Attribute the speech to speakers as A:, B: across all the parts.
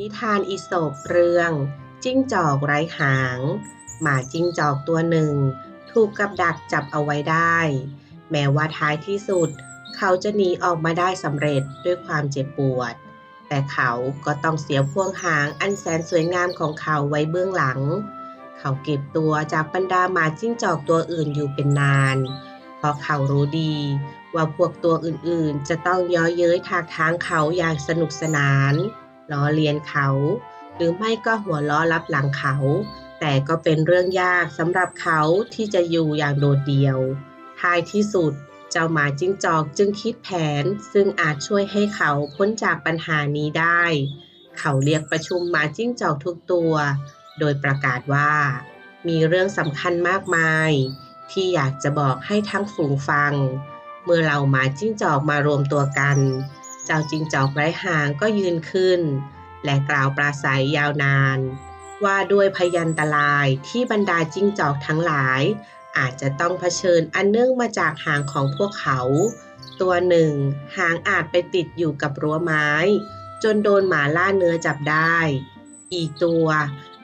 A: นิทานอีสปเรื่อง จิ้งจอกไร้หาง หมาจิ้งจอกตัวหนึ่ง ถูกกับดักจับเอาไว้ได้ แม้ว่าท้ายที่สุด เขาจะหนีออกมาได้สำเร็จด้วยความเจ็บปวด แต่เขาก็ต้องเสียพวงหางอันแสนสวยงามของเขาไว้เบื้องหลัง เขาเก็บตัวจากบรรดาหมาจิ้งจอกตัวอื่นอยู่เป็นนาน เพราะเขารู้ดีว่าพวกตัวอื่นๆ จะต้องย้อเย้ยทากทางเขาอย่างสนุกสนาน ล้อเลียนเขา หรือไม่ก็หัวล้อรับหลังเขา แต่ก็เป็นเรื่องยากสำหรับเขาที่จะอยู่อย่างโดดเดี่ยว ท้ายที่สุดเจ้าหมาจิ้งจอกจึงคิดแผน ซึ่งอาจช่วยให้เขาพ้นจากปัญหานี้ได้ เขาเรียกประชุมหมาจิ้งจอกทุกตัว โดยประกาศว่า มีเรื่องสำคัญมากมาย ที่อยากจะบอกให้ทั้งฝูงฟัง เมื่อเราหมาจิ้งจอกมารวมตัวกัน เจ้าจิงจอกไร้หางก็ยืนขึ้น และกล่าวปราศัยยาวนาน ว่าด้วยพยันตรายที่บรรดาจิงจอกทั้งหลาย อาจจะต้องเผชิญอันเนื่องมาจากหางของพวกเขา ตัวหนึ่ง หางอาจไปติดอยู่กับรั้วไม้ จนโดนหมาล่าเนื้อจับได้ อีกตัว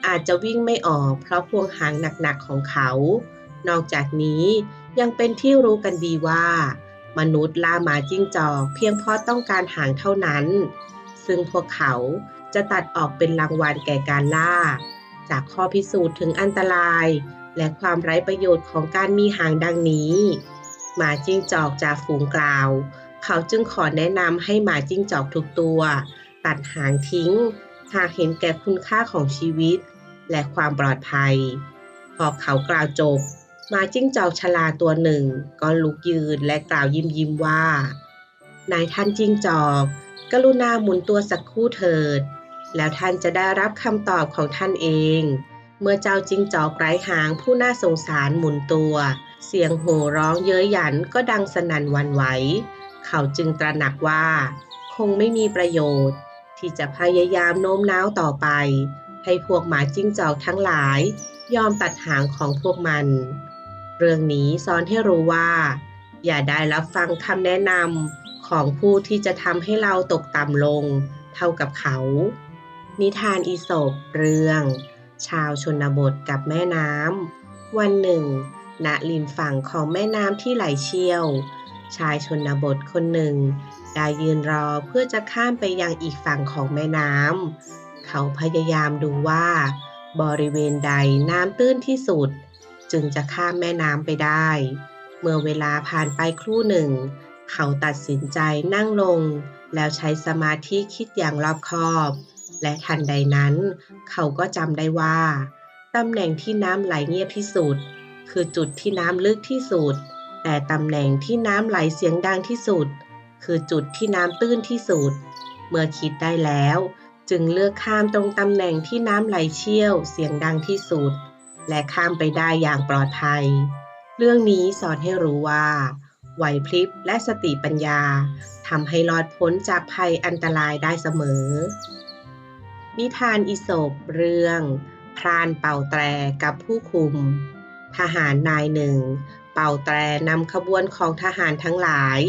A: อาจจะวิ่งไม่ออกเพราะพวงหางหนักๆของเขา นอกจากนี้ยังเป็นที่รู้กันดีว่า มนุษย์ล่าหมาจิ้งจอกเพียงเพราะต้องการหางเท่านั้น ซึ่งพวกเขาจะตัดออกเป็นรางวัลแก่การล่า จากข้อพิสูจน์ถึงอันตราย และความไร้ประโยชน์ของการมีหางดังนี้ หมาจิ้งจอกจากฝูงกล่าว เขาจึงขอแนะนำให้หมาจิ้งจอกทุกตัว ตัดหางทิ้ง หากเห็นแก่คุณค่าของชีวิต และความปลอดภัย พอเขากล่าวจบ หมาจิ้งจอกชลาตัวหนึ่ง ก็ลุกยืนและกล่าวยิ้มยิ้มว่า นายท่านจิ้งจอก กรุณาหมุนตัวสักครู่เถิด แล้วท่านจะได้รับคำตอบของท่านเอง เมื่อเจ้าจิ้งจอกไร้หางผู้น่าสงสารหมุนตัว เสียงโห่ร้องเย้ยหยันก็ดังสนั่นวันไหว เขาจึงตระหนักว่า คงไม่มีประโยชน์ ที่จะพยายามโน้มน้าวต่อไป ให้พวกหมาจิ้งจอกทั้งหลาย ยอมตัดหางของพวกมัน เรื่องนี้สอนให้รู้ว่า อย่าได้รับฟังคำแนะนำของผู้ที่จะทำให้เราตกต่ำลง เท่ากับเขา นิทานอีสปเรื่อง ชาวชนบทกับแม่น้ำวันหนึ่ง ณริมฝั่งของแม่น้ำที่ไหลเชี่ยว ชายชนบทคนหนึ่ง ได้ยืนรอเพื่อจะข้ามไปยังอีกฝั่งของแม่น้ำเขาพยายามดูว่า บริเวณใดน้ำตื้นที่สุด จึงจะข้ามแม่น้ำไปได้ เมื่อเวลาผ่านไปครู่หนึ่ง เขาตัดสินใจนั่งลง แล้วใช้สมาธิคิดอย่างรอบคอบ และทันใดนั้น เขาก็จำได้ว่าตำแหน่งที่น้ำไหลเงียบที่สุด คือจุดที่น้ำลึกที่สุด แต่ตำแหน่งที่น้ำไหลเสียงดังที่สุด คือจุดที่น้ำตื้นที่สุด เมื่อคิดได้แล้ว จึงเลือกข้ามตรงตำแหน่งที่น้ำไหลเชี่ยวเสียงดังที่สุด และข้ามไปได้อย่างปลอดภัย เรื่องนี้สอนให้รู้ว่าไหวพริบและสติปัญญาทำให้รอดพ้นจากภัยอันตรายได้เสมอ นิทานอีสปเรื่องพรานเป่าแตรกับผู้คุม ทหารนายหนึ่ง เป่าแตรนำขบวนของทหารทั้งหลาย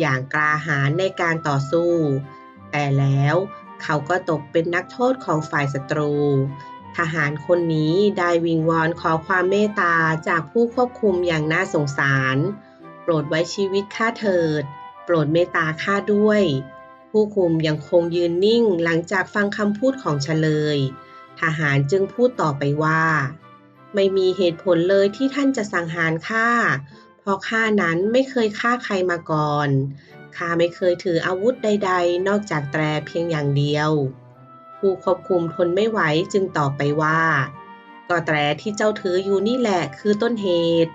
A: อย่างกล้าหาญในการต่อสู้ แต่แล้วเขาก็ตกเป็นนักโทษของฝ่ายศัตรู ทหารคนนี้ได้วิงวอนขอความเมตตาจากผู้ควบคุมอย่างน่าสงสาร โปรดไว้ชีวิตข้าเถิด โปรดเมตตาข้าด้วย ผู้คุมยังคงยืนนิ่งหลังจากฟังคำพูดของเฉลย ทหารจึงพูดต่อไปว่า ไม่มีเหตุผลเลยที่ท่านจะสังหารข้า เพราะข้านั้นไม่เคยฆ่าใครมาก่อน ข้าไม่เคยถืออาวุธใด ๆ นอกจากแตรเพียงอย่างเดียว ผู้ควบคุมทนไม่ไหวจึงตอบไปว่า ก็แตรที่เจ้าถืออยู่นี่แหละคือต้นเหตุ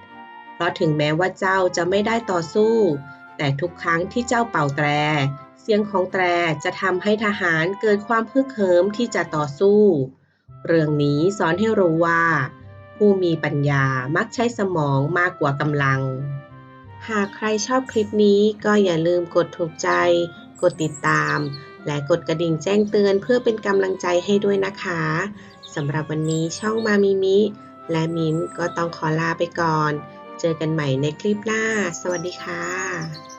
A: เพราะถึงแม้ว่าเจ้าจะไม่ได้ต่อสู้ แต่ทุกครั้งที่เจ้าเป่าแตร เสียงของแตรจะทำให้ทหารเกิดความพึกเหิมที่จะต่อสู้ เรื่องนี้สอนให้รู้ว่า ผู้มีปัญญามักใช้สมองมากกว่ากำลัง หากใครชอบคลิปนี้ก็อย่าลืมกดถูกใจ กดติดตาม และกดกระดิ่งแจ้งเตือนเพื่อเป็นกำลังใจให้ด้วยนะคะสำหรับวันนี้ช่องมามิมิ และมิมก็ต้องขอลาไปก่อน เจอกันใหม่ในคลิปหน้า สวัสดีค่ะ